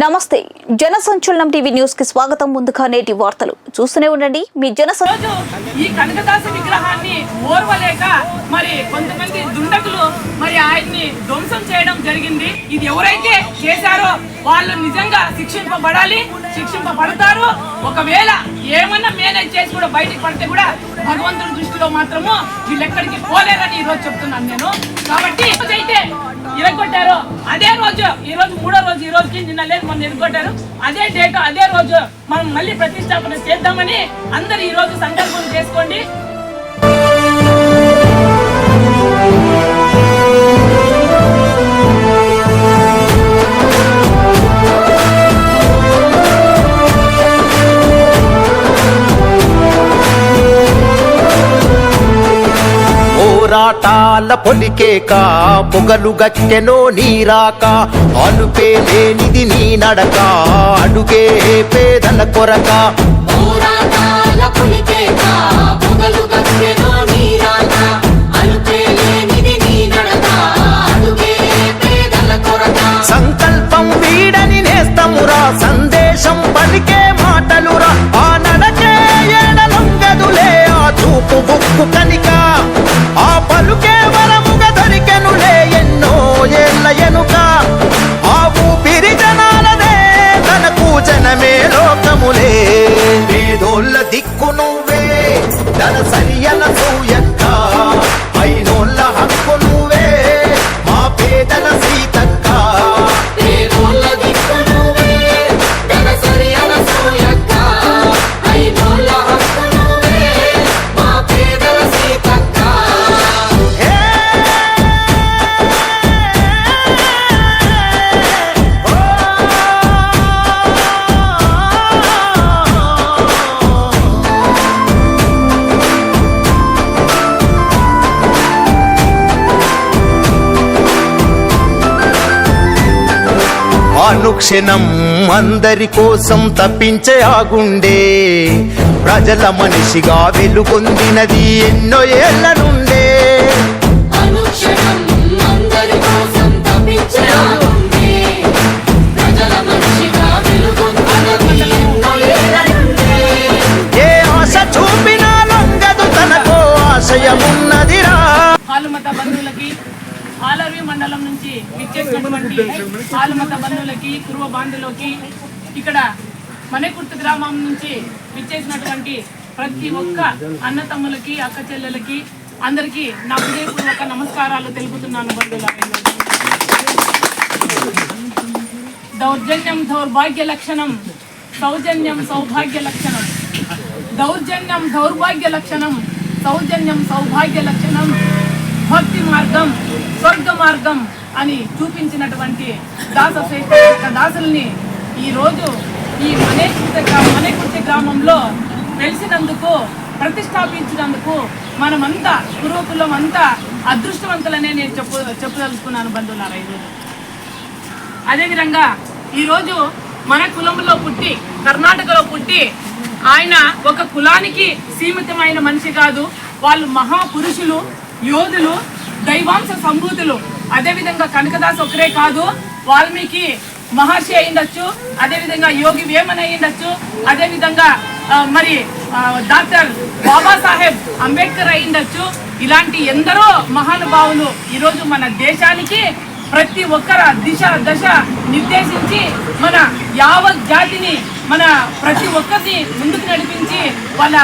నమస్తే జన సంచలనం టీవీ న్యూస్కి స్వాగతం. ముందుగా నేటి వార్తలు. చూస్తూనే ఉండండి మీ జన ఈ కనకదాస విగ్రహాన్ని ఓర్వలేక మరి కొంతమంది దుండకులు మరి ఆయన్ని ధ్వంసం చేయడం జరిగింది. ఇది ఎవరైతే చేశారో వాళ్ళు నిజంగా శిక్షింపబడాలి శిక్షింపబడతారు. ఒకవేళ ఏమన్నా మేనేజ్ చేసి కూడా బయటకు పడితే కూడా భగవంతుడి దృష్టిలో మాత్రము వీళ్ళు ఎక్కడికి పోలేరని ఈరోజు రోజు చెప్తున్నాను నేను. కాబట్టి అయితే ఇరగొట్టారు అదే రోజు ఈ రోజు మూడో రోజు ఈ రోజుకి నిన్న లేదు మొన్న ఇరగొట్టారు అదే డేట్ అదే రోజు మనం మళ్ళీ ప్రతిష్టాపన చేద్దామని అందరు ఈ రోజు సంకల్పం చేసుకోండి. పోరాటాల పొలికేక పొగలు గట్టెనో నీరాక అలుపే లేనిది నీ నడక అడుగే పేదల కొరక. పోరాటాల పొలికేక పొగలు గట్టెనో That's అనుక్షణం అందరి కోసం తప్పించే ఆగుండే ప్రజల మనిషిగా వెలుగొందినది ఎన్నో ఏళ్ళ నుండే. ఏ ఆశ చూపినా లొంగదు తనకో ఆశయమున్నదిరా. బంధువులకి ఆలర్వి మండలం నుంచి విచ్చేసినటువంటి ఆలుమత బంధువులకి కురువ బాంధువులకి ఇక్కడ మణికుర్తి గ్రామం నుంచి విచ్చేసినటువంటి ప్రతి ఒక్క అన్నతమ్ములకి అక్క చెల్లెలకి అందరికీ నా హృదయపూర్వక నమస్కారాలు తెలుపుతున్నాను బంధువుల దౌర్జన్యం దౌర్భాగ్య లక్షణం సౌజన్యం సౌభాగ్య లక్షణం. దౌర్జన్యం దౌర్భాగ్య లక్షణం సౌజన్యం సౌభాగ్య లక్షణం. భక్తి మార్గం స్వర్గ మార్గం అని చూపించినటువంటి దాస శ్రేష్ఠ యొక్క దాసుల్ని ఈరోజు ఈ మనేకృత మనేకృతి గ్రామంలో వెలిసినందుకు ప్రతిష్టాపించినందుకు మనమంతా పూర్వకులం అంతా అదృష్టవంతులనే నేను చెప్పు చెప్పదలుచుకున్నాను బంధువులారా ఈరోజు అదేవిధంగా ఈరోజు మన కులంలో పుట్టి కర్ణాటకలో పుట్టి ఆయన ఒక కులానికి సీమితమైన మనిషి కాదు. వాళ్ళు మహాపురుషులు. యోధులు దైవాంశ సంభూతులు. అదేవిధంగా కనకదాస్ ఒకరే కాదు వాల్మీకి మహర్షి అయిండొచ్చు అదేవిధంగా యోగి వేమన్ అయిండొచ్చు అదేవిధంగా మరి డాక్టర్ బాబాసాహెబ్ అంబేద్కర్ అయ్యిండొచ్చు. ఇలాంటి ఎందరో మహానుభావులు ఈరోజు మన దేశానికి ప్రతి ఒక్కర దిశ దశ నిర్దేశించి మన యావత్ జాతిని మన ప్రతి ఒక్కరిని ముందుకు నడిపించి వాళ్ళ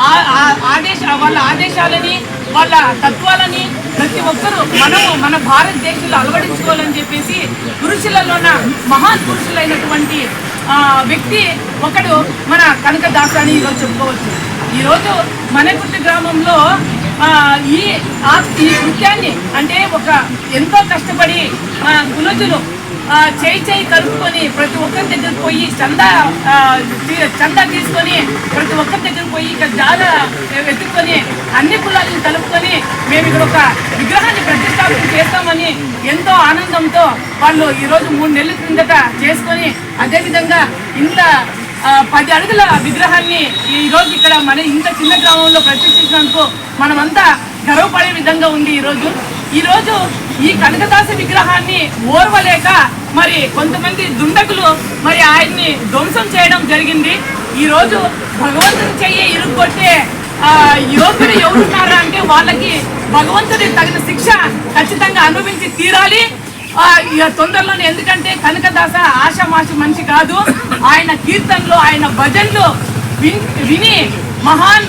ఆ- ఆదేశ వాళ్ళ ఆదేశాలని వాళ్ళ తత్వాలని ప్రతి ఒక్కరూ మనము మన భారతదేశంలో అలవడించుకోవాలని చెప్పేసి పురుషులలోన మహాన్ పురుషులైనటువంటి వ్యక్తి ఒకడు మన కనకదాస అని ఈరోజు చెప్పుకోవచ్చు. ఈరోజు మనకుర్తి గ్రామంలో ఈ ఈ నృత్యాన్ని అంటే ఒక ఎంతో కష్టపడి మా గులజులు చేయి చేయి కలుపుకొని ప్రతి ఒక్కరి దగ్గర పోయి చందా చందా తీసుకొని ప్రతి ఒక్కరి దగ్గర పోయి ఇక్కడ జాల వెతుక్కొని అన్ని కులాలను కలుపుకొని మేము ఇక్కడ ఒక విగ్రహాన్ని ప్రతిష్టాపన చేస్తామని ఎంతో ఆనందంతో వాళ్ళు ఈరోజు మూడు నెలల క్రిందట చేసుకొని అదేవిధంగా ఇంత పది అడుగుల విగ్రహాన్ని ఈ రోజు ఇక్కడ మన ఇంత చిన్న గ్రామంలో ప్రతిష్ఠించినందుకు మనమంతా గర్వపడే విధంగా ఉంది ఈ రోజు. ఈ రోజు ఈ కనకదాస విగ్రహాన్ని ఓర్వలేక మరి కొంతమంది దుండకులు మరి ఆయన్ని ధ్వంసం చేయడం జరిగింది. ఈ రోజు భగవంతుని చెయ్యి ఇరుగ్గొట్టే ఆ, యువకులు ఎవరున్నారా అంటే వాళ్ళకి భగవంతుడి తగిన శిక్ష ఖచ్చితంగా అనుభవించి తీరాలి. ఇక తొందరలోనే ఎందుకంటే కనకదాస ఆషామాషి మనిషి కాదు. ఆయన కీర్తనలు ఆయన భజనలు విని మహాన్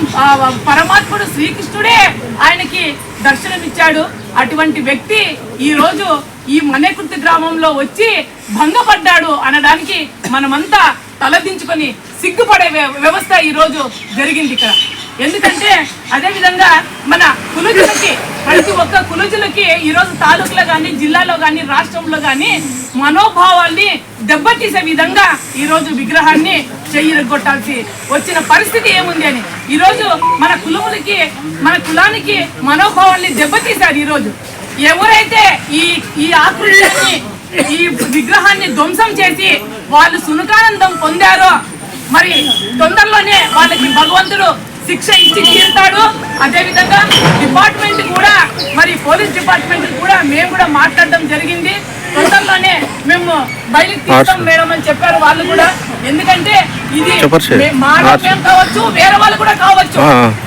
పరమాత్ముడు శ్రీకృష్ణుడే ఆయనకి దర్శనమిచ్చాడు. అటువంటి వ్యక్తి ఈ రోజు ఈ మనేకుర్తి గ్రామంలో వచ్చి భంగపడ్డాడు అనడానికి మనమంతా తలదించుకొని సిగ్గుపడే వ్య- వ్యవస్థ ఈ రోజు జరిగింది ఇక్కడ. ఎందుకంటే అదేవిధంగా మన కులజులకి ప్రతి ఒక్క కులజులకి ఈ రోజు తాలూకులో కానీ జిల్లాలో కానీ రాష్ట్రంలో కానీ మనోభావాల్ని దెబ్బతీసే విధంగా ఈరోజు విగ్రహాన్ని చెయ్యగొట్టాల్సి వచ్చిన పరిస్థితి ఏముంది అని. ఈరోజు మన కులములకి మన కులానికి మనోభావాల్ని దెబ్బతీశారు ఈరోజు ఎవరైతే ఈ ఈ ఆకృత్యాన్ని ఈ విగ్రహాన్ని ధ్వంసం చేసి వాళ్ళు సునకానందం పొందారో మరి తొందరలోనే వాళ్ళకి భగవంతుడు శిక్ష ఇచ్చి తీరుతాడు. అదే విధంగా డిపార్ట్మెంట్ కూడా మరి పోలీస్ డిపార్ట్మెంట్ కూడా మేము కూడా మాట్లాడడం జరిగింది. తొందరలోనే మేము బయలుకి తీస్తాం మేడం అని చెప్పారు వాళ్ళు కూడా. ఎందుకంటే ఇది. మే- మేము కావచ్చు వేరే వాళ్ళు కూడా కావచ్చు.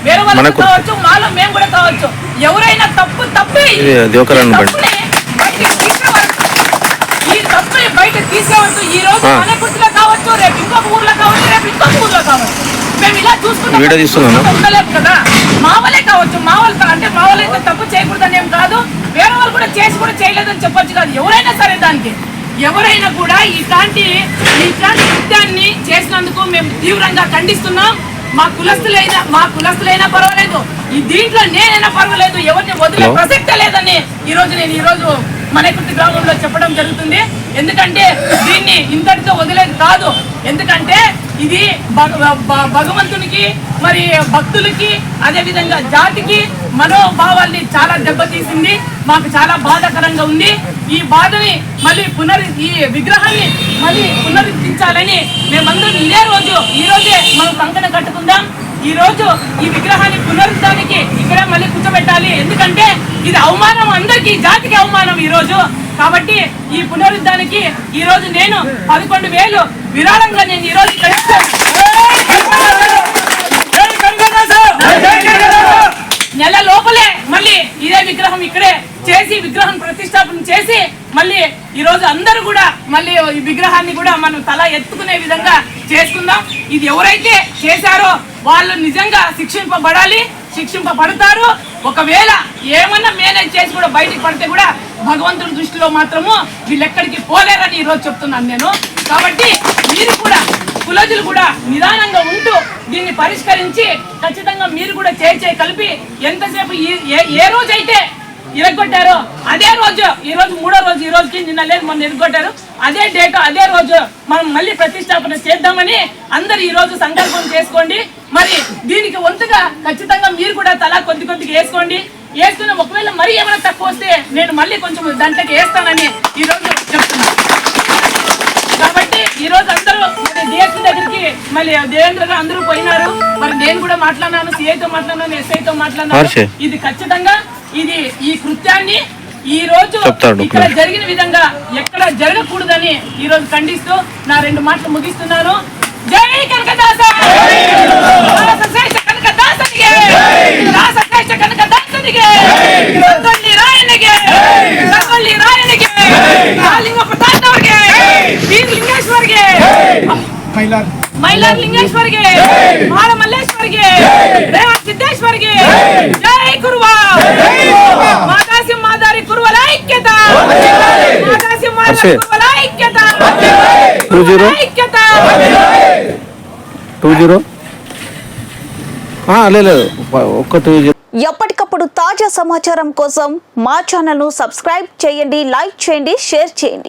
వేరే వాళ్ళు కావచ్చు మాలో మేము కూడా కావచ్చు. ఎవరైనా తప్పు తప్పే. ఈ తప్పుని బయట తీసేవద్దు ఈ రోజు. మన గుర్తులో కావచ్చు వీడియో తీస్తున్నాను. ఉండలేము కదా. మా వాళ్ళే కావచ్చు మా వాళ్ళతో అంటే మా వాళ్ళైతే తప్పు చేయకూడదని ఏం కాదు. వేరే వాళ్ళు కూడా చేసి కూడా చేయలేదని చెప్పొచ్చు కాదు. ఎవరైనా సరే దానికి. ఎవరైనా కూడా ఇట్లాంటి ఇట్లాంటి కృత్యాన్ని చేసినందుకు మేము తీవ్రంగా ఖండిస్తున్నాం. మా కులస్తులైనా మా కులస్తులైనా పర్వాలేదు. ఈ దీంట్లో నేనైనా పర్వాలేదు. ఎవరిని వదిలే. ప్రసక్తే లేదని ఈ రోజు నేను ఈ రోజు మనకుర్తి గ్రామంలో చెప్పడం జరుగుతుంది. ఎందుకంటే దీన్ని ఇంతటితో వదిలేది కాదు. ఎందుకంటే ఇది భగవంతునికి మరి భక్తులకి అదే విధంగా జాతికి మనోభావాల్ని చాలా దెబ్బతీసింది. మాకు చాలా బాధాకరంగా ఉంది. ఈ బాధని మళ్ళీ పునరు ఈ విగ్రహాన్ని మళ్ళీ పునరుద్ధరించాలని మేమందరం ఇదే రోజు ఈ రోజే మనం కంకణ కట్టుకుందాం. ఈ రోజు ఈ విగ్రహాన్ని పునరుద్ధానికి ఇక్కడ మళ్ళీ కూర్చోబెట్టాలి. ఎందుకంటే ఇది అవమానం అందరికీ జాతికి అవమానం ఈ రోజు. కాబట్టి ఈ పునరుద్ధానికి ఈ రోజు నేను పదకొండు వేలు విరాళంగా నేను ఈ రోజు నెల లోపలే మళ్ళీ ఇదే విగ్రహం ఇక్కడే చేసి విగ్రహం ప్రతిష్టాపన చేసి మళ్ళీ ఈ రోజు అందరూ కూడా మళ్ళీ ఈ విగ్రహాన్ని కూడా మనం తల ఎత్తుకునే విధంగా చేసుకుందాం. ఇది ఎవరైతే చేశారో వాళ్ళు నిజంగా శిక్షింపబడాలి శిక్షింపబడతారు. ఒకవేళ ఏమన్నా మేనేజ్ చేసి కూడా బయటికి పడితే కూడా భగవంతుడి దృష్టిలో మాత్రము వీళ్ళెక్కడికి పోలేరని ఈరోజు చెప్తున్నాను నేను. కాబట్టి మీరు కూడా కులజులు కూడా నిదానంగా ఉంటూ దీన్ని పరిష్కరించి ఖచ్చితంగా మీరు కూడా చేయి చేయి కలిపి ఎంతసేపు ఏ ఏ రోజైతే ఇరగొట్టారో. అదే రోజు ఈ రోజు మూడో రోజు ఈ రోజుకి నిన్న లేదు మొన్న ఇరగొట్టారు అదే డేట్ అదే రోజు మనం మళ్ళీ ప్రతిష్టాపన చేద్దామని అందరు ఈ రోజు సంకల్పం చేసుకోండి. మరి దీనికి వంతుగా ఖచ్చితంగా మీరు కూడా తలా కొద్ది కొద్దిగా వేసుకోండి. వేసుకున్న ఒకవేళ మరీ ఏమైనా తక్కువ వస్తే నేను మళ్ళీ కొంచెం దాంట్లోకి వేస్తానని ఈ రోజు చెప్తున్నాను. కాబట్టి ఈ రోజు అందరూ డిఎస్పీ దగ్గరికి మళ్ళీ దేవేంద్ర గారు అందరూ పోయినారు. మరి నేను కూడా మాట్లాడినాను సిఐతో మాట్లాడినాను ఎస్ఐతో మాట్లాడినాను. ఇది ఖచ్చితంగా ఇది ఈ కృత్యాన్ని ఈ రోజు. ఇక్కడ జరిగిన విధంగా ఎక్కడ జరగకూడదని ఈ రోజు ఖండిస్తూ నా రెండు మాటలు ముగిస్తున్నాను. జై కనకదాస! దాసశ్రేష్ఠ కనకదాసనిಗೆ రాసే టూ జీరో టూ జీరో లేదు ఒక్క టూ జీరో ఎప్పటికప్పుడు తాజా సమాచారం కోసం మా ఛానల్ను సబ్స్క్రైబ్ చేయండి లైక్ చేయండి షేర్ చేయండి.